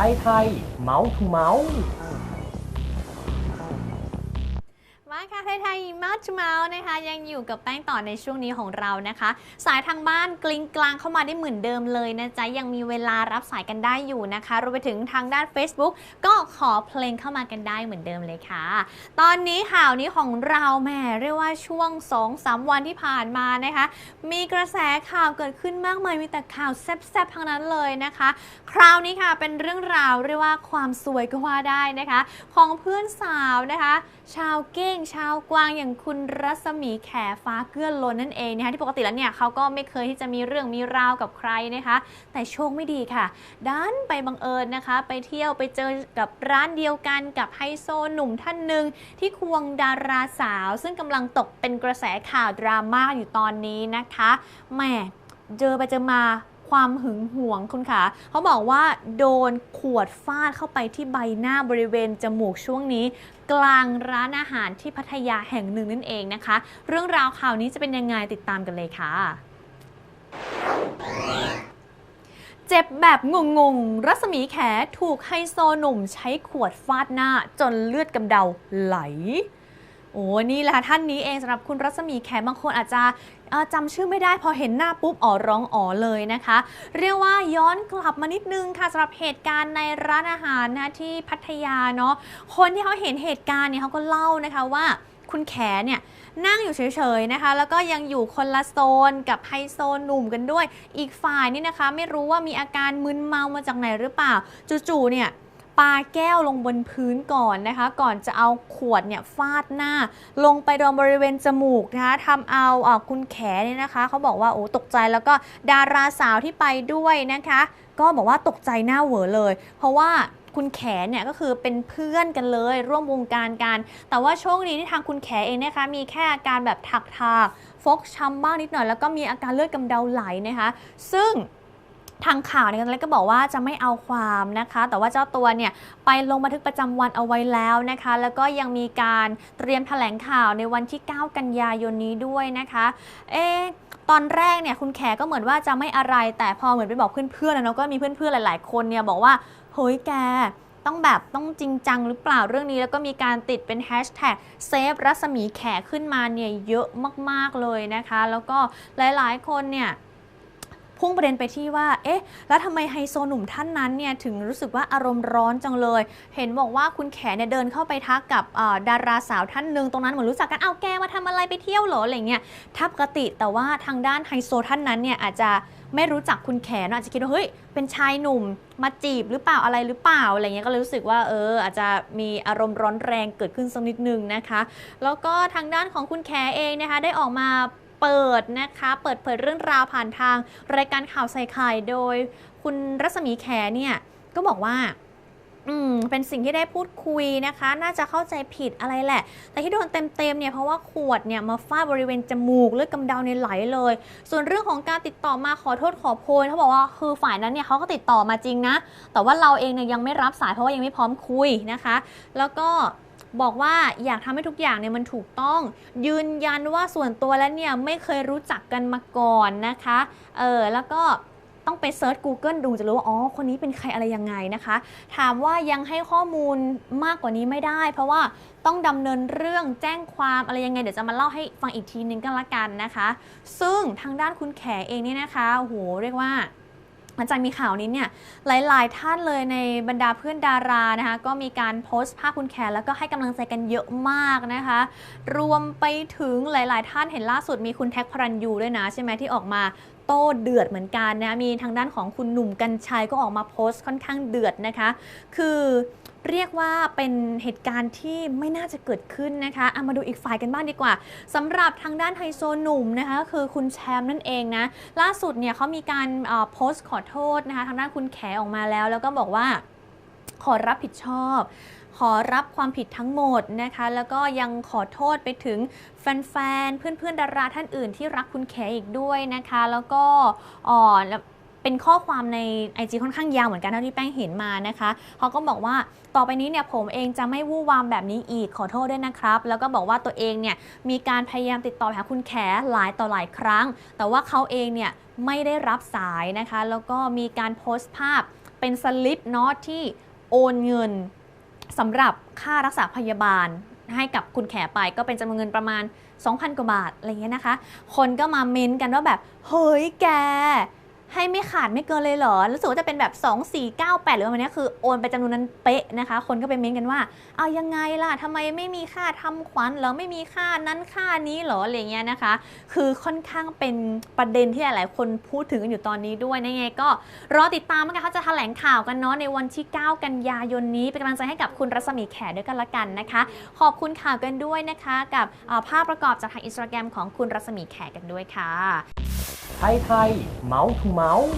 ไทยไทยเมาส์ทูเมาส์ ค่ะไทยไทยมาชเมาส์นะคะ ยังอยู่กับแป้งต่อในช่วงนี้ของเรานะคะ สายทางบ้านกลิ้งกลางเข้ามาได้เหมือนเดิมเลยนะจ๊ะ ยังมีเวลารับสายกันได้อยู่นะคะรวมไปถึงทางด้าน Facebook ก็ขอเพลงเข้ามากันได้เหมือนเดิมเลยค่ะ ตอนนี้ข่าวนี้ของเราแหมเรียกว่าช่วง 2-3 วันที่ผ่านมานะคะ มีกระแสข่าวเกิดขึ้นมากมายมีแต่ข่าวแซ่บๆทั้งนั้นเลยนะคะ คราวนี้ค่ะเป็นเรื่องราวเรียกว่าความสวยก็ว่าได้นะคะ ของเพื่อนสาวนะคะ ชาวเก้งชาวกวางอย่างคุณรัศมีแขฟ้าเกื้อล้นนั่นเองนะคะที่ปกติแล้วเนี่ยเขาก็ไม่เคยที่จะมีเรื่องมีราวกับใครนะคะ แต่โชคไม่ดีค่ะดันไปบังเอิญนะคะ ไปเที่ยวไปเจอกับร้านเดียวกันกับไฮโซหนุ่มท่านหนึ่งที่ควงดาราสาว ซึ่งกำลังตกเป็นกระแสข่าวดราม่าอยู่ตอนนี้นะคะแหมเจอไปเจอมา ความหึงหวงคุณคะเขาบอกว่าโดนขวดฟาดเข้าไปที่ใบหน้าบริเวณจมูกช่วงนี้ กลางร้านอาหารที่พัทยาแห่งหนึ่งนั่นเองนะคะ เรื่องราวข่าวนี้จะเป็นยังไงติดตามกันเลยค่ะเจ็บแบบงงๆรัศมีแขถูกไฮโซหนุ่มใช้ขวดฟาดหน้าจนเลือดกำเดาไหล โอ้นี่แหละท่านนี้เองสำหรับคุณรัศมีแขบางคนอาจจะ จำชื่อไม่ได้พอเห็นหน้าปุ๊บอ๋อร้องอ๋อเลยนะคะ เรียกว่าย้อนกลับมานิดนึงค่ะสำหรับเหตุการณ์ในร้านอาหารนะที่พัทยาเนาะคนที่เขาเห็นเหตุการณ์เนี่ยเขาก็เล่านะคะว่าคุณแขเนี่ยนั่งอยู่เฉยๆนะคะ แล้วก็ยังอยู่คนละโซนกับไฮโซหนุ่มกันด้วย อีกฝ่ายนี่นะคะ ไม่รู้ว่ามีอาการมึนเมามาจากไหนหรือเปล่าจู่ๆเนี่ย ปาแก้วลงบนพื้นก่อนนะคะ ก่อนจะเอาขวดเนี่ยฟาดหน้า ลงไปโดนบริเวณจมูกนะคะทำเอาอคุณแขเนี่ยนะคะเขาบอกว่าโอ้ตกใจแล้วก็ดาราสาวที่ไปด้วยนะคะ ก็บอกว่าตกใจหน้าเหวอเลย เพราะว่าคุณแขเนี่ยก็คือเป็นเพื่อนกันเลย ร่วมวงการกัน แต่ว่าโชคดีที่ทางคุณแขเองนะคะ มีแค่อาการแบบถักทากฟกช้ำบ้างนิดหน่อยแล้วก็มีอาการเลือดกำเดาไหลนะคะ ซึ่ง ทางข่าวเนี่ยก็บอกว่าจะไม่เอาความนะคะ แต่ว่าเจ้าตัวเนี่ยไปลงบันทึกประจำวันเอาไว้แล้วนะคะ แล้วก็ยังมีการเตรียมแถลงข่าวในวันที่ 9 กันยายนนี้ด้วยนะคะ เอะตอนแรกเนี่ยคุณแขก็เหมือนว่าจะไม่อะไร แต่พอเหมือนไปบอกเพื่อนๆแล้วก็มีเพื่อนๆหลาย ๆ คนเนี่ยบอกว่าเฮ้ยแกต้องแบบต้องจริงจังหรือเปล่าเรื่องนี้แล้วก็มีการติดเป็นแฮชแท็กเซฟรัศมีแขขึ้นมาเนี่ยเยอะมากๆเลยนะคะ แล้วก็หลายๆคนเนี่ย พุ่งประเด็นไปที่ว่า เอ๊ะ แล้วทำไมไฮโซหนุ่มท่านนั้นเนี่ยถึงรู้สึกว่าอารมณ์ร้อนจังเลย เห็นบอกว่าคุณแขเนี่ยเดินเข้าไปทักกับดาราสาวท่านหนึ่งตรงนั้นเหมือนรู้จักกันเอาแกมาทำอะไรไปเที่ยวเหรออะไรเงี้ยถ้าปกติแต่ว่าทางด้านไฮโซท่านนั้นเนี่ยอาจจะไม่รู้จักคุณแขนอะอาจจะคิดว่าเฮ้ยเป็นชายหนุ่มมาจีบหรือเปล่าอะไรหรือเปล่าอะไรเงี้ยก็เลยรู้สึกว่าเออ อาจจะมีอารมณ์ร้อนแรงเกิดขึ้นสักนิดนึงนะคะ แล้วก็ทางด้านของคุณแขเองนะคะได้ออกมา เปิดนะคะ เปิดเผยเรื่องราวผ่านทาง รายการข่าวใส่ไข่โดย คุณรัศมีแขเนี่ยก็บอกว่าอืมเป็นสิ่งที่ได้พูดคุยนะคะ น่าจะเข้าใจผิดอะไรแหละ แต่ที่โดนเต็มๆเนี่ยเพราะว่าขวดเนี่ยมาฟาดบริเวณจมูกเลือดกำเดาเนี่ยไหลเลย ส่วนเรื่องของการติดต่อมาขอโทษขอโพยเขาบอกว่าคือฝ่ายนั้นเนี่ยเขาก็ติดต่อมาจริงนะ แต่ว่าเราเองเนี่ยยังไม่รับสายเพราะว่ายังไม่พร้อมคุยนะคะ แล้วก็ บอกว่าอยากทำให้ทุกอย่างเนี่ยมันถูกต้อง ยืนยันว่าส่วนตัวแล้วเนี่ยไม่เคยรู้จักกันมาก่อนนะคะเออแล้วก็ต้องไปเซิร์ช Google ดูจะรู้ว่า อ๋อ คนนี้เป็นใครอะไรยังไงนะคะ ถามว่ายังให้ข้อมูลมากกว่านี้ไม่ได้ เพราะว่าต้องดำเนินเรื่องแจ้งความอะไรยังไง เดี๋ยวจะมาเล่าให้ฟังอีกทีนึงกันละกันนะคะ ซึ่งทางด้านคุณแขเองเนี่ยนะคะโหเรียกว่า หลังจากมีข่าวนี้เนี่ยหลาย ๆ ท่านเลยในบรรดาเพื่อนดารานะคะก็มีการโพสต์ภาพคุณแขแล้วก็ให้กำลังใจกันเยอะมากนะคะ รวมไปถึงหลาย ๆ ท่านเห็นล่าสุดมีคุณแท็กพระรันยูด้วยนะ ใช่ไหมที่ออกมาโต้เดือดเหมือนกันนะมีทางด้านของคุณหนุ่มกัญชัยก็ออกมาโพสต์ค่อนข้างเดือดนะคะ คือ เรียกว่าเป็นเหตุการณ์ที่ไม่น่าจะเกิดขึ้นนะคะเอามาดูอีกฝ่ายกันบ้างดีกว่าสำหรับทางด้านไฮโซหนุ่มนะคะก็คือคุณแชมป์นั่นเองนะ ล่าสุดเนี่ยเขามีการโพสต์ขอโทษนะคะทางด้านคุณแขออกมาแล้ว แล้วก็บอกว่าขอรับผิดชอบขอรับความผิดทั้งหมดนะคะ แล้วก็ยังขอโทษไปถึงแฟนๆ เพื่อนๆ ดาราท่านอื่นที่รักคุณแขอีกด้วยนะคะ แล้วก็อ่อแล้ว เป็นข้อความใน IG ค่อนข้างยาวเหมือนกันเท่าที่แป้งเห็นมานะคะเขาก็บอกว่าต่อไปนี้เนี่ยผมเองจะไม่วู่วามแบบนี้อีกขอโทษด้วยนะครับ แล้วก็บอกว่าตัวเองเนี่ยมีการพยายามติดต่อหาคุณแขหลายต่อหลายครั้ง แต่ว่าเขาเองเนี่ยไม่ได้รับสายนะคะ แล้วก็มีการโพสต์ภาพเป็นสลิปเนาะที่โอนเงินสำหรับค่ารักษาพยาบาลให้กับคุณแขไปก็เป็นจำนวนเงินประมาณ 2,000 กว่าบาทอะไรเงี้ยนะคะ คนก็มาเม้นต์กันว่าแบบ เฮ้ยแก ให้ไม่ขาดไม่เกินเลยเหรอ รู้สึกว่าจะเป็นแบบ 2 4 9 8 หรือประมาเนี้ยคือโอนไปจำนวนนั้นเป๊ะนะคะ คนก็ไปเม้นกันว่าเอายังไงล่ะทำไมไม่มีค่าทำขวัญหรอไม่มีค่านั้นค่านี้เหรออะไรเงี้ยนะคะ คือค่อนข้างเป็นประเด็นที่หลายๆคนพูดถึงกันอยู่ตอนนี้ด้วยนะไงก็รอติดตามกันเขาจะแถลงข่าวกันเนาะในวันที่ 9 กันยายนนี้เป็นกำลังใจให้กับคุณรัศมีแขด้วยกันละกันนะคะ ขอบคุณข่าวกันด้วยนะคะ กับภาพประกอบจากทางอินสตาแกรมของคุณรัศมีแขกันด้วยค่ะ ไทยไทยเมาส์ทูเมาส์